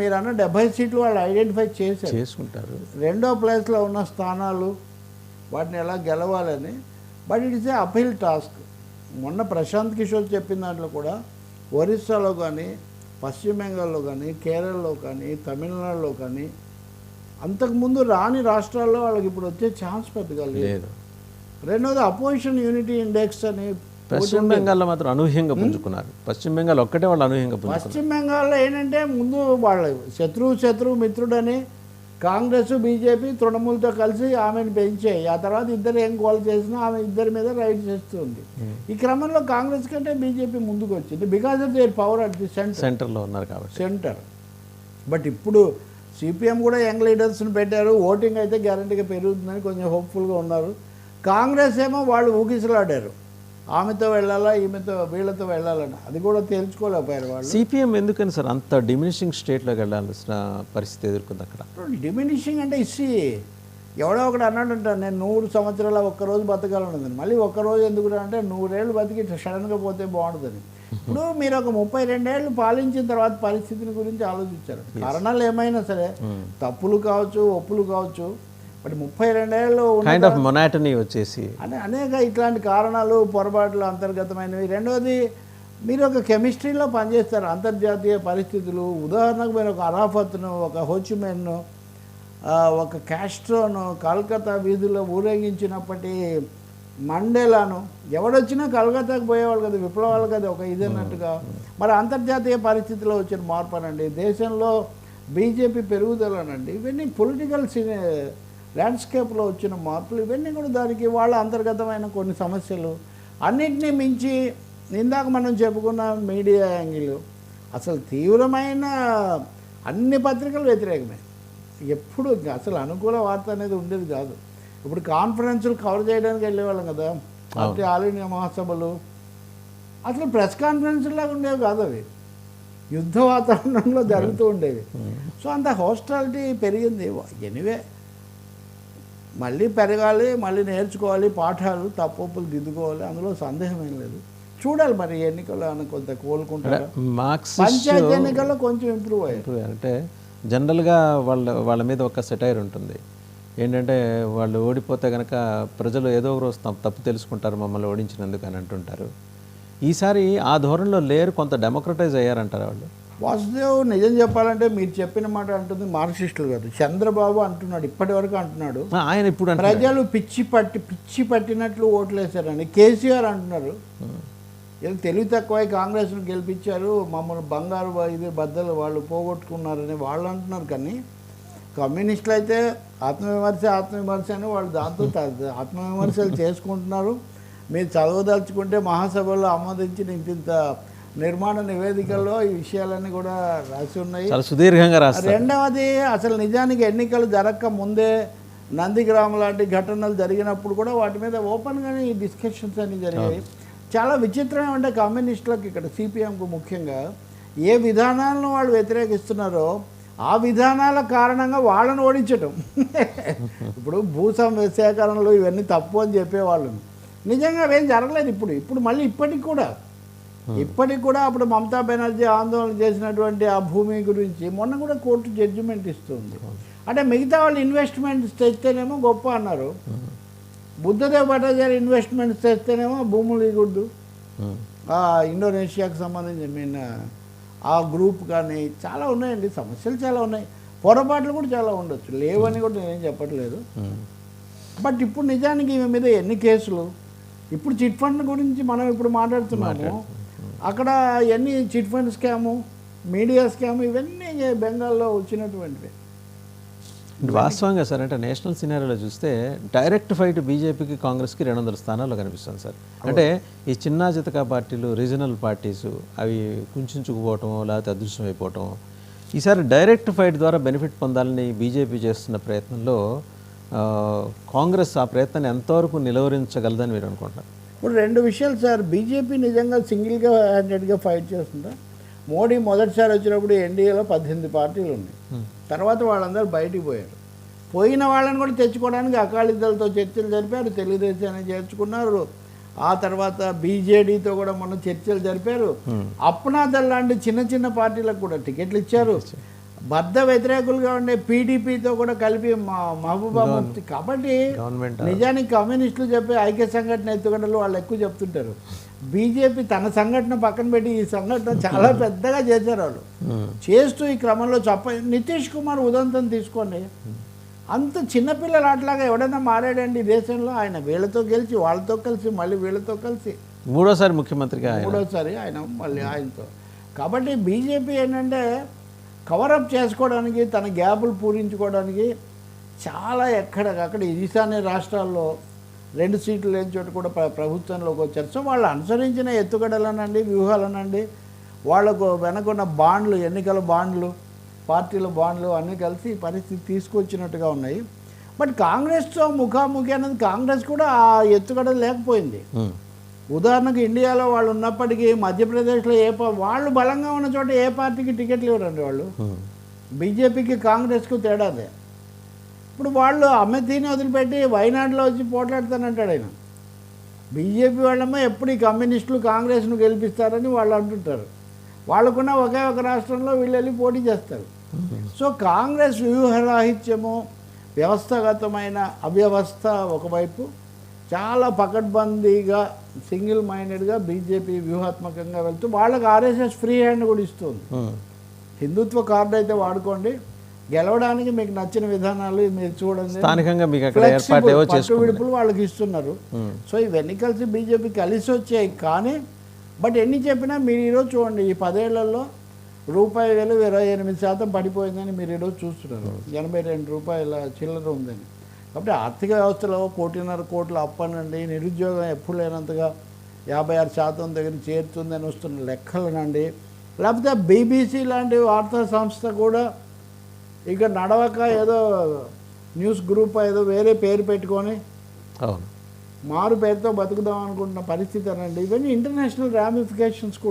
మీరు అన్న డెబ్బై సీట్లు వాళ్ళు ఐడెంటిఫై చేశారు. చేసుకుంటారు. రెండో ప్లేస్లో ఉన్న స్థానాలు వాటిని ఎలా గెలవాలని but it is a uphill task. మొన్న ప్రశాంత్ కిషోర్ చెప్పిన దాంట్లో కూడా ఒరిస్సాలో కానీ పశ్చిమ బెంగాల్లో కానీ కేరళలో కానీ తమిళనాడులో కానీ అంతకుముందు రాని రాష్ట్రాల్లో వాళ్ళకి ఇప్పుడు వచ్చే ఛాన్స్ పెద్దగా లేదు. రెండోది అపోజిషన్ యూనిటీ ఇండెక్స్ అని పశ్చిమ బెంగాల్లో మాత్రం అనూహ్యంగా పుంజుకున్నారు. పశ్చిమ బెంగాల్ ఒక్కటే వాళ్ళు అనూహ్యంగా పశ్చిమ బెంగాల్లో ఏంటంటే ముందు వాళ్ళ శత్రువు శత్రువు మిత్రుడని కాంగ్రెస్ బీజేపీ తృణమూలతో కలిసి ఆమెను పెంచాయి ఆ తర్వాత ఇద్దరు ఏం గోల్ చేసినా ఆమె ఇద్దరి మీద రైడ్ చేస్తుంది. ఈ క్రమంలో కాంగ్రెస్ కంటే బీజేపీ ముందుకు వచ్చింది because of their power at the centre. సెంటర్లో ఉన్నారు కాబట్టి. సెంటర్. బట్ ఇప్పుడు సిపిఎం కూడా యంగ్ లీడర్స్ని పెట్టారు. ఓటింగ్ అయితే గ్యారంటీగా పెరుగుతుందని కొంచెం హోప్ఫుల్గా ఉన్నారు. కాంగ్రెస్ ఏమో వాళ్ళు ఊగిసలాడారు. ఆమెతో వెళ్ళాలా ఈమెతో వీళ్ళతో వెళ్ళాలని అది కూడా తేల్చుకోలేకపోయారు వాళ్ళు. సిపిఎం ఎందుకని సార్ అంత డిమినిషింగ్ స్టేట్లో వెళ్ళాల్సిన పరిస్థితి ఎదుర్కొంది అక్కడ? డిమినిషింగ్ అంటే ఇసి ఎవడో ఒకడు అన్నాడంట నేను నూరు సంవత్సరాల ఒక్కరోజు బతకాలన్నది మళ్ళీ ఒక్కరోజు ఎందుకు అంటే నూరేళ్ళు బతికి సడన్గా పోతే బాగుంటుందని ఇప్పుడు మీరు ఒక ముప్పై రెండేళ్ళు పాలించిన తర్వాత పరిస్థితిని గురించి ఆలోచించారు. కారణాలు ఏమైనా సరే తప్పులు కావచ్చు ఒప్పులు కావచ్చు బట్ ముప్పై రెండేళ్ళు కైండ్ ఆఫ్ మొనాటనీ వచ్చేసి. అనే అనేక ఇట్లాంటి కారణాలు పొరపాట్లు అంతర్గతమైనవి. రెండవది మీరు ఒక కెమిస్ట్రీలో పనిచేస్తారు. అంతర్జాతీయ పరిస్థితులు. ఉదాహరణకు మీరు ఒక అరాఫత్ను ఒక హోచిమెన్ను ఒక క్యాస్ట్రోను కలకత్తా వీధుల్లో ఊరేగించినప్పటి మండేలాను ఎవడొచ్చినా కలకత్తాకు పోయేవాళ్ళు కదా విప్లవాలు కదా ఒక ఇది అన్నట్టుగా. మరి అంతర్జాతీయ పరిస్థితిలో వచ్చిన మార్పు అనండి దేశంలో బీజేపీ పెరుగుదలనండి. ఇవన్నీ పొలిటికల్ ల్యాండ్స్కేప్లో వచ్చిన మార్పులు ఇవన్నీ కూడా దానికి వాళ్ళ అంతర్గతమైన కొన్ని సమస్యలు. అన్నిటినీ మించి ఇందాక మనం చెప్పుకున్న మీడియా యాంగిల్ అసలు తీవ్రమైన అన్ని పత్రికలు వ్యతిరేకమే. ఎప్పుడు అసలు అనుకూల వార్త అనేది ఉండేది కాదు. ఇప్పుడు కాన్ఫరెన్సులు కవర్ చేయడానికి వెళ్ళేవాళ్ళం కదా. పార్టీ ఆల్ ఇండియా మహాసభలు. అసలు ప్రెస్ కాన్ఫరెన్స్లాగా ఉండేవి కాదు అవి. యుద్ధ వాతావరణంలో జరుగుతూ ఉండేవి. సో అంత హాస్టాలిటీ పెరిగింది. ఎనివే మళ్ళీ పెరగాలి మళ్ళీ నేర్చుకోవాలి పాఠాలు తప్పులు దిద్దుకోవాలి అందులో సందేహం ఏం లేదు. చూడాలి మరి ఎన్నికల్లో అని కొంత కోలుకుంటారు? పంచాయతీ ఎన్నికల్లో కొంచెం ఇంప్రూవ్ అయ్యారు. అంటే జనరల్గా వాళ్ళ వాళ్ళ మీద ఒక సెటైర్ ఉంటుంది. ఏంటంటే వాళ్ళు ఓడిపోతే కనుక ప్రజలు ఏదో ఒక రోజు తప్పు తప్పు తెలుసుకుంటారు మమ్మల్ని ఓడించినందుకు అని అంటుంటారు. ఈసారి ఆ ధోరణిలో లేరు కొంత డెమోక్రటైజ్ అయ్యారంటారు వాళ్ళు? వాసుదేవ్ నిజం చెప్పాలంటే మీరు చెప్పిన మాట అంటుంది మార్క్సిస్టులు కాదు. చంద్రబాబు అంటున్నాడు ఇప్పటి వరకు అంటున్నాడు. ఆయన ఇప్పుడు ప్రజలు పిచ్చి పట్టి పిచ్చి పట్టినట్లు ఓట్లేశారని కేసీఆర్ అంటున్నారు. ఏదో తెలివి తక్కువై కాంగ్రెస్ను గెలిపించారు మమ్మల్ని బంగారు ఇది బద్దలు వాళ్ళు పోగొట్టుకున్నారని వాళ్ళు అంటున్నారు కానీ కమ్యూనిస్టులు అయితే ఆత్మవిమర్శ ఆత్మవిమర్శ అని వాళ్ళు దాంతో ఆత్మవిమర్శలు చేసుకుంటున్నారు. మీరు చదవదలుచుకుంటే మహాసభలో ఆమోదించిన ఇంత ఇంత నిర్మాణ నివేదికల్లో ఈ విషయాలన్నీ కూడా రాసి ఉన్నాయి. సుదీర్ఘంగా రాస్తారు. రెండవది అసలు నిజానికి ఎన్నికలు జరగక ముందే నందిగ్రామ్ లాంటి ఘటనలు జరిగినప్పుడు కూడా వాటి మీద ఓపెన్గానే ఈ డిస్కషన్స్ అన్ని జరిగాయి. చాలా విచిత్రం ఏమంటే కమ్యూనిస్టులకు ఇక్కడ సిపిఎంకు ముఖ్యంగా ఏ విధానాలను వాళ్ళు వ్యతిరేకిస్తున్నారో ఆ విధానాల కారణంగా వాళ్ళని ఓడించటం. ఇప్పుడు భూసం సేకరణలు ఇవన్నీ తప్పు అని చెప్పేవాళ్ళు నిజంగా అవేం జరగలేదు ఇప్పుడు. ఇప్పుడు మళ్ళీ ఇప్పటికి కూడా ఇప్పటికి కూడా అప్పుడు మమతా బెనర్జీ ఆందోళన చేసినటువంటి ఆ భూమి గురించి మొన్న కూడా కోర్టు జడ్జిమెంట్ ఇస్తుంది. అంటే మిగతా వాళ్ళు ఇన్వెస్ట్మెంట్స్ తెస్తేనేమో గొప్ప అన్నారు. బుద్ధదేవ్ భట్టాచార్య ఇన్వెస్ట్మెంట్స్ తెస్తేనేమో భూములు. ఆ ఇండోనేషియాకి సంబంధించి మీన్ ఆ గ్రూప్ కానీ చాలా ఉన్నాయండి. సమస్యలు చాలా ఉన్నాయి. పొరపాట్లు కూడా చాలా ఉండొచ్చు. లేవని కూడా నేనేం చెప్పట్లేదు. బట్ ఇప్పుడు నిజానికి ఈమె మీద ఎన్ని కేసులు? ఇప్పుడు చిట్ ఫండ్ గురించి మనం ఇప్పుడు మాట్లాడుతున్నాము. అక్కడ ఎన్ని chit fund scam media scam ఇవన్నీ బెంగాల్లో వచ్చినటువంటివి. వాస్తవంగా సార్ అంటే నేషనల్ సినారీలో చూస్తే డైరెక్ట్ ఫైట్ బీజేపీకి కాంగ్రెస్కి రెండు వందల స్థానాల్లో కనిపిస్తుంది సార్. అంటే ఈ చిన్న చితక పార్టీలు రీజనల్ పార్టీస్ అవి కుంచుకుపోవటం లేకపోతే అదృశ్యం అయిపోవటం ఈసారి డైరెక్ట్ ఫైట్ ద్వారా బెనిఫిట్ పొందాలని బీజేపీ చేస్తున్న ప్రయత్నంలో కాంగ్రెస్ ఆ ప్రయత్నాన్ని ఎంతవరకు నిలువరించగలదని మీరు అనుకుంటున్నారు? ఇప్పుడు రెండు విషయాలు సార్. బీజేపీ నిజంగా సింగిల్గా హ్యాండెడ్గా ఫైట్ చేస్తుందా? మోడీ మొదటిసారి వచ్చినప్పుడు ఎన్డీఏలో పద్దెనిమిది పార్టీలు ఉన్నాయి. తర్వాత వాళ్ళందరూ బయటికి పోయారు. పోయిన వాళ్ళని కూడా తెచ్చుకోవడానికి అకాలీదళతో చర్చలు జరిపారు. తెలుగుదేశాన్ని చేర్చుకున్నారు. ఆ తర్వాత బీజేడీతో కూడా మొన్న చర్చలు జరిపారు. అప్నాదల్ లాంటి చిన్న చిన్న పార్టీలకు కూడా టికెట్లు ఇచ్చారు. బద్ద వ్యతిరేకులుగా ఉండే పీడీపీతో కూడా కలిపి మా మహబూబా ముఫ్తీ. కాబట్టి నిజానికి కమ్యూనిస్టులు చెప్పే ఐక్య సంఘటన ఎత్తుగడలు వాళ్ళు ఎక్కువ చెప్తుంటారు. బీజేపీ తన సంఘటన పక్కన పెట్టి ఈ సంఘటన చాలా పెద్దగా చేశారు వాళ్ళు. చేస్తూ ఈ క్రమంలో చెప్ప నితీష్ కుమార్ ఉదంతం తీసుకోండి. అంత చిన్నపిల్లలు అట్లాగా ఎవడైనా మారాడండి దేశంలో? ఆయన వీళ్ళతో గెలిచి వాళ్ళతో కలిసి మళ్ళీ వీళ్ళతో కలిసి. మూడోసారి ముఖ్యమంత్రిగా మూడోసారి ఆయన మళ్ళీ ఆయనతో. కాబట్టి బీజేపీ ఏంటంటే కవరప్ చేసుకోవడానికి తన గ్యాపులు పూరించుకోవడానికి చాలా ఎక్కడికక్కడ ఈశాన్య రాష్ట్రాల్లో రెండు సీట్లు లేని చోట కూడా ప్రభుత్వంలోకి వచ్చారు. సో వాళ్ళు అనుసరించిన ఎత్తుగడలనండి వ్యూహాలనండి వాళ్ళకు వెనకున్న బాండ్లు ఎన్నికల బాండ్లు పార్టీల బాండ్లు అన్నీ కలిసి పరిస్థితి తీసుకొచ్చినట్టుగా ఉన్నాయి. బట్ కాంగ్రెస్తో ముఖాముఖి అనేది కాంగ్రెస్ కూడా ఆ ఎత్తుగడ లేకపోయింది. ఉదాహరణకు ఇండియాలో వాళ్ళు ఉన్నప్పటికీ మధ్యప్రదేశ్లో ఏ పా- వాళ్ళు బలంగా ఉన్న చోట ఏ పార్టీకి టికెట్లు ఇవ్వరండి వాళ్ళు. బీజేపీకి కాంగ్రెస్కు తేడాదే ఇప్పుడు వాళ్ళు అమేథీని వదిలిపెట్టి వైనాడులో వచ్చి పోట్లాడతానంటాడు ఆయన. బీజేపీ వాళ్ళేమో ఎప్పుడు ఈ కమ్యూనిస్టులు కాంగ్రెస్ను గెలిపిస్తారని వాళ్ళు అంటుంటారు. వాళ్ళకున్న ఒకే ఒక రాష్ట్రంలో వీళ్ళు వెళ్ళి పోటీ చేస్తారు. సో కాంగ్రెస్ వ్యూహరాహిత్యము వ్యవస్థాగతమైన అవ్యవస్థ ఒకవైపు చాలా పకడ్బందీగా సింగిల్ మైండెడ్గా బీజేపీ వ్యూహాత్మకంగా వెళ్తూ వాళ్ళకి ఆర్ఎస్ఎస్ ఫ్రీ హ్యాండ్ కూడా ఇస్తుంది. హిందుత్వ కార్డు అయితే వాడుకోండి. గెలవడానికి మీకు నచ్చిన విధానాలు మీరు చూడండి. స్థానికంగా మీకు అక్కడ పట్టు విడుపులు వాళ్ళకి ఇస్తున్నారు. సో ఇవన్నీ కలిసి బీజేపీ కలిసి వచ్చాయి కానీ బట్ ఎన్ని చెప్పినా మీరు ఈరోజు చూడండి ఈ పదేళ్ళలో రూపాయి వేలు ఇరవై ఎనిమిది శాతం పడిపోయిందని మీరు ఈరోజు చూస్తున్నారు. ఎనభై రెండు రూపాయల చిల్లర ఉందని. కాబట్టి ఆర్థిక వ్యవస్థలో కోటిన్నర కోట్ల అప్పనండి. నిరుద్యోగం ఎప్పుడు లేనంతగా యాభై ఆరు శాతం దగ్గర చేరుతుందని వస్తున్న లెక్కలనండి. లేకపోతే బీబీసీ లాంటి వార్తా సంస్థ కూడా ఇక నడవక ఏదో న్యూస్ గ్రూప్ ఏదో వేరే పేరు పెట్టుకొని అవును. మారు పేరుతో బతుకుదాం అనుకుంటున్న పరిస్థితి అనండి ఇవన్నీ ఇంటర్నేషనల్ రామిఫికేషన్స్ కూడా